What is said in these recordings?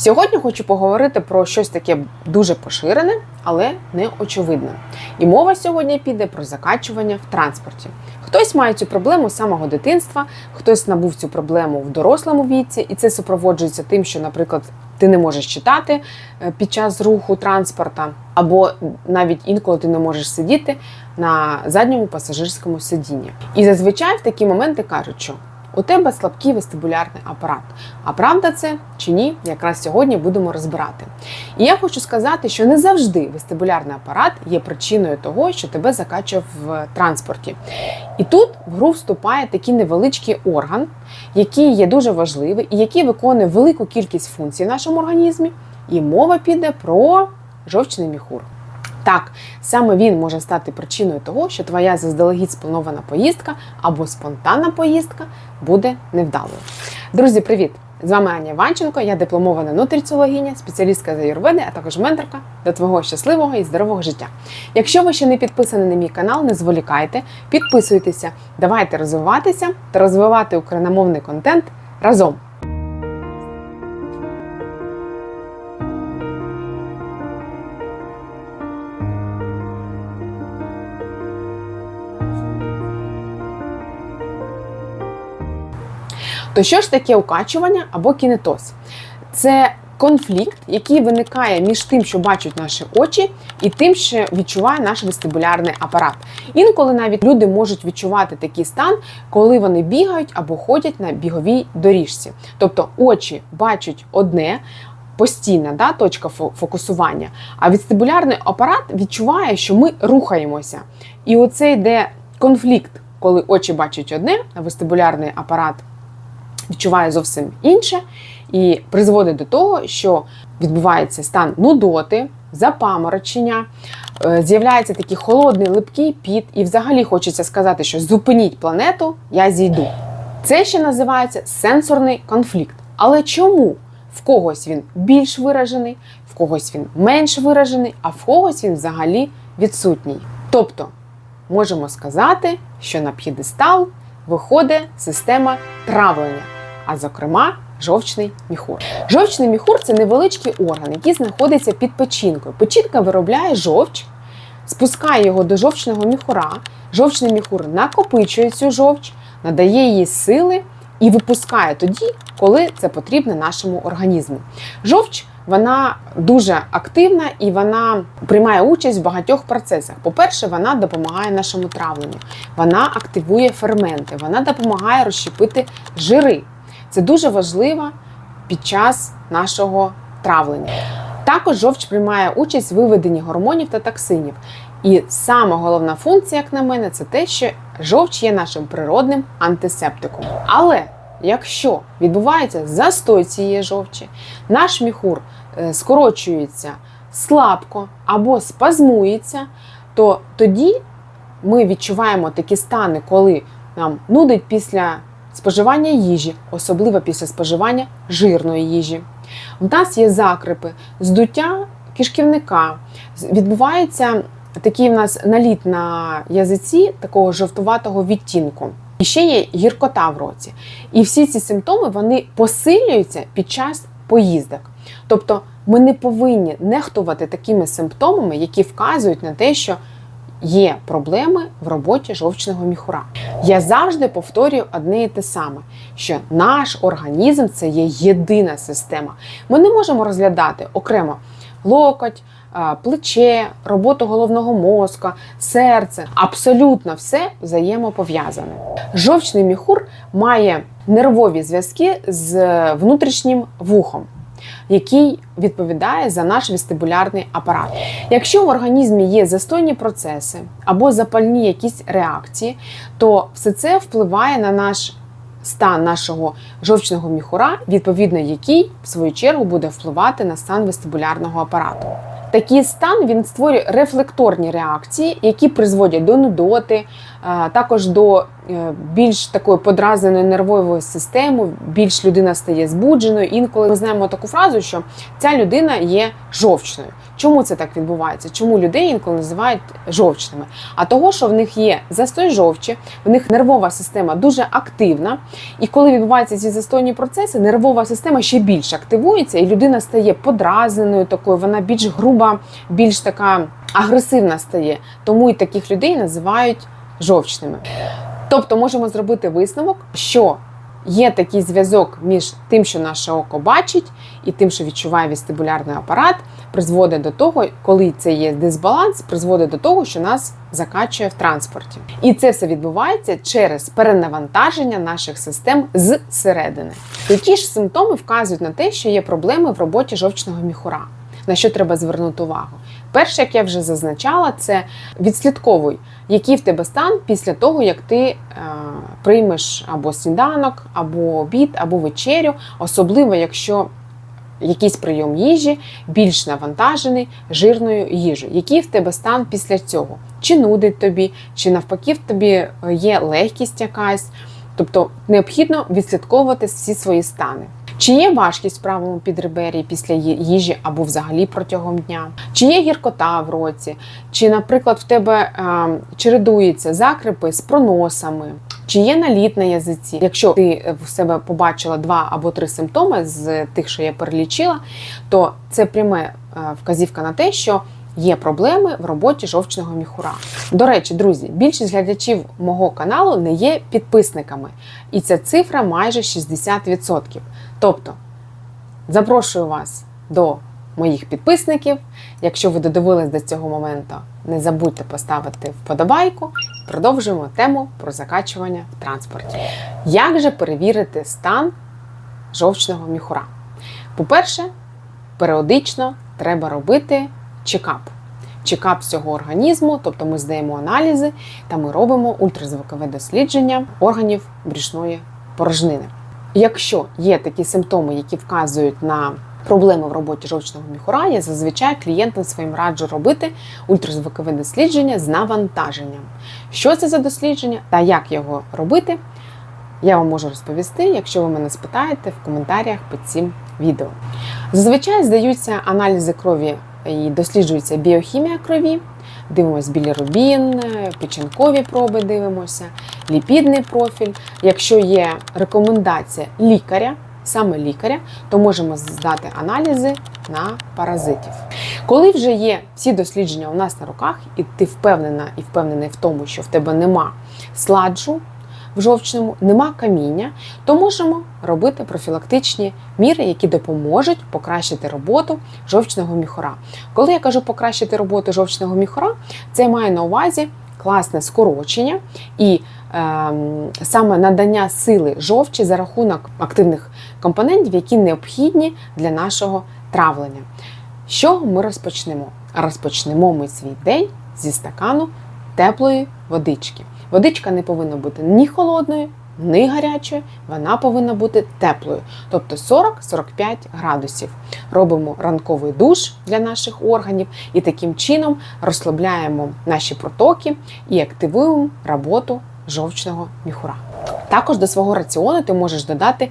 Сьогодні хочу поговорити про щось таке дуже поширене, але не очевидне. І мова сьогодні піде про закачування в транспорті. Хтось має цю проблему з самого дитинства, хтось набув цю проблему в дорослому віці, і це супроводжується тим, що, наприклад, ти не можеш читати е, під час руху транспорта, або навіть інколи ти не можеш сидіти на задньому пасажирському сидінні. І зазвичай в такі моменти кажуть, що у тебе слабкий вестибулярний апарат. А правда це чи ні? Якраз сьогодні будемо розбирати. І я хочу сказати, що не завжди вестибулярний апарат є причиною того, що тебе закачує в транспорті. І тут в гру вступає такий невеличкий орган, який є дуже важливий і який виконує велику кількість функцій в нашому організмі. І мова піде про жовчний міхур. Так, саме він може стати причиною того, що твоя заздалегідь спланована поїздка або спонтанна поїздка буде невдалою. Друзі, привіт! З вами Аня Іванченко, я дипломована нутриціологиня, спеціалістка з аюрведи, а також менторка до твого щасливого і здорового життя. Якщо ви ще не підписані на мій канал, не зволікайте, підписуйтеся, давайте розвиватися та розвивати україномовний контент разом. То що ж таке укачування або кінетоз? Це конфлікт, який виникає між тим, що бачать наші очі, і тим, що відчуває наш вестибулярний апарат. Інколи навіть люди можуть відчувати такий стан, коли вони бігають або ходять на біговій доріжці. Тобто очі бачать одне. Постійна да, точка фокусування, а вестибулярний апарат відчуває, що ми рухаємося. І оце йде конфлікт, коли очі бачать одне, а вестибулярний апарат відчуває зовсім інше, і призводить до того, що відбувається стан нудоти, запаморочення, е, з'являється такий холодний липкий піт, і взагалі хочеться сказати, що зупиніть планету, я зійду. Це ще називається сенсорний конфлікт. Але чому? В когось він більш виражений, в когось він менш виражений, а в когось він взагалі відсутній. Тобто можемо сказати, що на п'єдестал виходить система травлення, а зокрема жовчний міхур. Жовчний міхур це невеличкий орган, який знаходиться під печінкою. Печінка виробляє жовч, спускає його до жовчного міхура. Жовчний міхур накопичує цю жовч, надає їй сили і випускає тоді, коли це потрібно нашому організму. Жовч вона дуже активна і вона приймає участь в багатьох процесах. По-перше, вона допомагає нашому травленню, вона активує ферменти, вона допомагає розщепити жири. Це дуже важливо під час нашого травлення. Також жовч приймає участь в виведенні гормонів та токсинів. І сама головна функція, як на мене, це те, що жовч є нашим природним антисептиком. Але якщо відбувається застой цієї жовчі, наш міхур е, скорочується слабко або спазмується, то тоді ми відчуваємо такі стани, коли нам нудить після споживання їжі, особливо після споживання жирної їжі. У нас є закрипи, здуття кишківника, відбувається такий в нас наліт на язиці такого жовтуватого відтінку. І ще є гіркота в роті. І всі ці симптоми вони посилюються під час поїздок. Тобто ми не повинні нехтувати такими симптомами, які вказують на те, що є проблеми в роботі жовчного міхура. Я завжди повторюю одне і те саме: що наш організм це є єдина система. Ми не можемо розглядати окремо локоть, плече, роботу головного мозка, серце. Абсолютно все взаємопов'язане. Жовчний міхур має нервові зв'язки з внутрішнім вухом. Який відповідає за наш вестибулярний апарат. Якщо в організмі є застойні процеси або запальні якісь реакції, то все це впливає на наш стан нашого жовчного міхура, відповідно який, в свою чергу, буде впливати на стан вестибулярного апарату. Такий стан він створює рефлекторні реакції, які призводять до нудоти, також до е, більш такої подразненої нервової системи, більш людина стає збудженою. Інколи ми знаємо таку фразу, що ця людина є жовчною. Чому це так відбувається? Чому людей інколи називають жовчними? А того, що в них є застой жовчі, в них нервова система дуже активна, і коли відбуваються ці застойні процеси, нервова система ще більше активується, і людина стає подразненою такою, вона більш груба, більш така агресивна стає. Тому і таких людей називають жовчними. Тобто можемо зробити висновок, що є такий зв'язок між тим, що наше око бачить, і тим, що відчуває вестибулярний апарат, призводить до того, коли це є дисбаланс, призводить до того, що нас закачує в транспорті. І це все відбувається через перенавантаження наших систем зсередини. Які ж симптоми вказують на те, що є проблеми в роботі жовчного міхура? На що треба звернути увагу? Перше, як я вже зазначала, це відслідковуй, який в тебе стан після того, як ти е, приймеш або сніданок, або обід, або вечерю, особливо якщо якийсь прийом їжі більш навантажений жирною їжею. Який в тебе стан після цього? Чи нудить тобі, чи навпаки в тобі є легкість якась. Тобто необхідно відслідковувати всі свої стани. Чи є важкість в правому підребер'ї після їжі або взагалі протягом дня? Чи є гіркота в році? Чи, наприклад, в тебе е, чередуються закрипи з проносами? Чи є наліт на язиці? Якщо ти в себе побачила два або три симптоми з тих, що я перелічила, то це пряме е, вказівка на те, що є проблеми в роботі жовчного міхура. До речі, друзі, більшість глядачів мого каналу не є підписниками, і ця цифра майже 60%. Тобто, запрошую вас до моїх підписників. Якщо ви додивились до цього моменту, не забудьте поставити вподобайку. Продовжуємо тему про закачування в транспорті. Як же перевірити стан жовчного міхура? По-перше, періодично треба робити чекап. Чекап всього організму, тобто ми здаємо аналізи та ми робимо ультразвукове дослідження органів брюшної порожнини. Якщо є такі симптоми, які вказують на проблеми в роботі жовчного міхура, я зазвичай клієнтам своїм раджу робити ультразвукове дослідження з навантаженням. Що це за дослідження та як його робити, я вам можу розповісти, якщо ви мене спитаєте в коментарях під цим відео. Зазвичай здаються аналізи крові і досліджується біохімія крові. Дивимося білірубін, печінкові проби дивимося, ліпідний профіль. Якщо є рекомендація лікаря, саме лікаря, то можемо здати аналізи на паразитів. Коли вже є всі дослідження у нас на руках, і ти впевнена і впевнений в тому, що в тебе нема сладжу в жовчному, нема каміння, то можемо робити профілактичні міри, які допоможуть покращити роботу жовчного міхура. Коли я кажу покращити роботу жовчного міхура, це має на увазі класне скорочення і ем, саме надання сили жовчі за рахунок активних компонентів, які необхідні для нашого травлення. З чого ми розпочнемо? Розпочнемо ми свій день зі стакану теплої водички. Водичка не повинна бути ні холодною, ні гарячою, вона повинна бути теплою, тобто 40-45 градусів. Робимо ранковий душ для наших органів і таким чином розслабляємо наші протоки і активуємо роботу жовчного міхура. Також до свого раціону ти можеш додати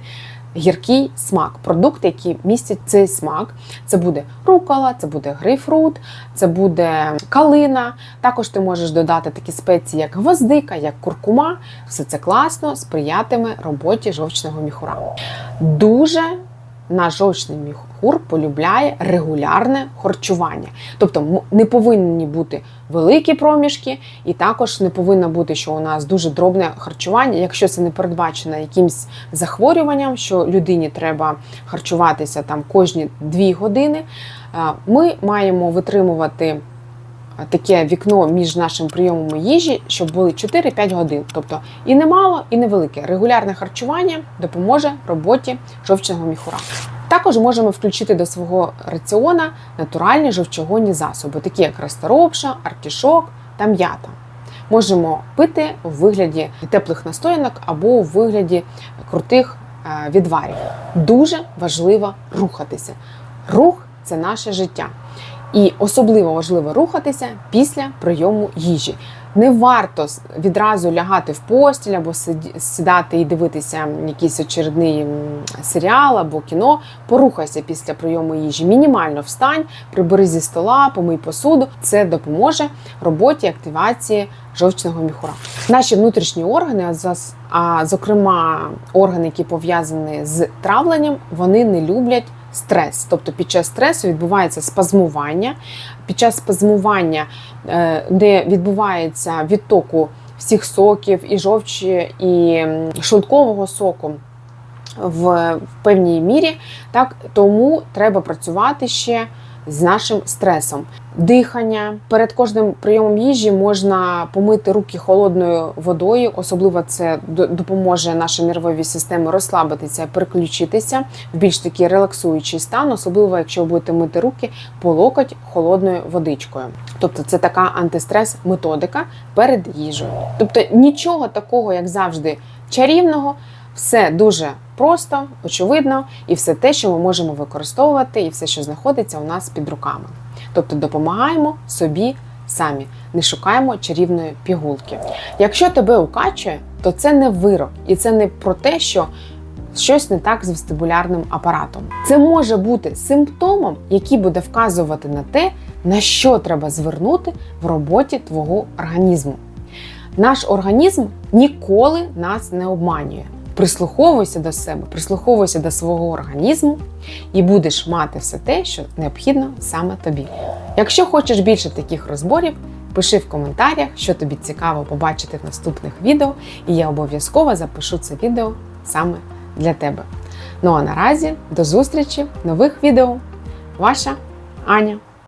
гіркий смак, продукти, які містять цей смак. Це буде рукола, це буде грейпфрут, це буде калина. Також ти можеш додати такі спеції, як гвоздика, як куркума. Все це класно сприятиме роботі жовчного міхура. Дуже наш жовчний міхур полюбляє регулярне харчування. Тобто не повинні бути великі проміжки, і також не повинно бути, що у нас дуже дробне харчування, якщо це не передбачено якимсь захворюванням, що людині треба харчуватися там кожні 2 години. е, Ми маємо витримувати таке вікно між нашим прийомом їжі, щоб були 4-5 годин. Тобто і не мало, і невелике. Регулярне харчування допоможе роботі жовчного міхура. Також можемо включити до свого раціона натуральні жовчогонні засоби, такі як расторопша, артішок та м'ята. Можемо пити у вигляді теплих настоянок або у вигляді крутих е, відварів. Дуже важливо рухатися. Рух це наше життя. І особливо важливо рухатися після прийому їжі. Не варто відразу лягати в постіль або сідати і дивитися якийсь очередний серіал або кіно. Порухайся після прийому їжі. Мінімально встань, прибери зі стола, помий посуду. Це допоможе роботі активації жовчного міхура. Наші внутрішні органи, а зокрема органи, які пов'язані з травленням, вони не люблять стрес. Тобто під час стресу відбувається спазмування. Під час спазмування, е, де відбувається відтоку всіх соків і жовчі, і шлункового соку. В, в певній мірі, так тому треба працювати ще з нашим стресом. Дихання перед кожним прийомом їжі можна помити руки холодною водою. Особливо це допоможе нашій нервовій системі розслабитися, переключитися в більш такий релаксуючий стан, особливо якщо ви будете мити руки по локоть холодною водичкою. Тобто це така антистрес методика перед їжею. Тобто нічого такого, як завжди, чарівного. Все дуже просто, очевидно, і все те, що ми можемо використовувати, і все, що знаходиться у нас під руками. Тобто допомагаємо собі самі, не шукаємо чарівної пігулки. Якщо тебе укачує, то це не вирок, і це не про те, що щось не так з вестибулярним апаратом. Це може бути симптомом, який буде вказувати на те, на що треба звернути в роботі твого організму. Наш організм ніколи нас не обманює. Прислуховуйся до себе, прислуховуйся до свого організму і будеш мати все те, що необхідно саме тобі. Якщо хочеш більше таких розборів, пиши в коментарях, що тобі цікаво побачити в наступних відео, і я обов'язково запишу це відео саме для тебе. Ну а наразі до зустрічі в нових відео. Ваша Аня.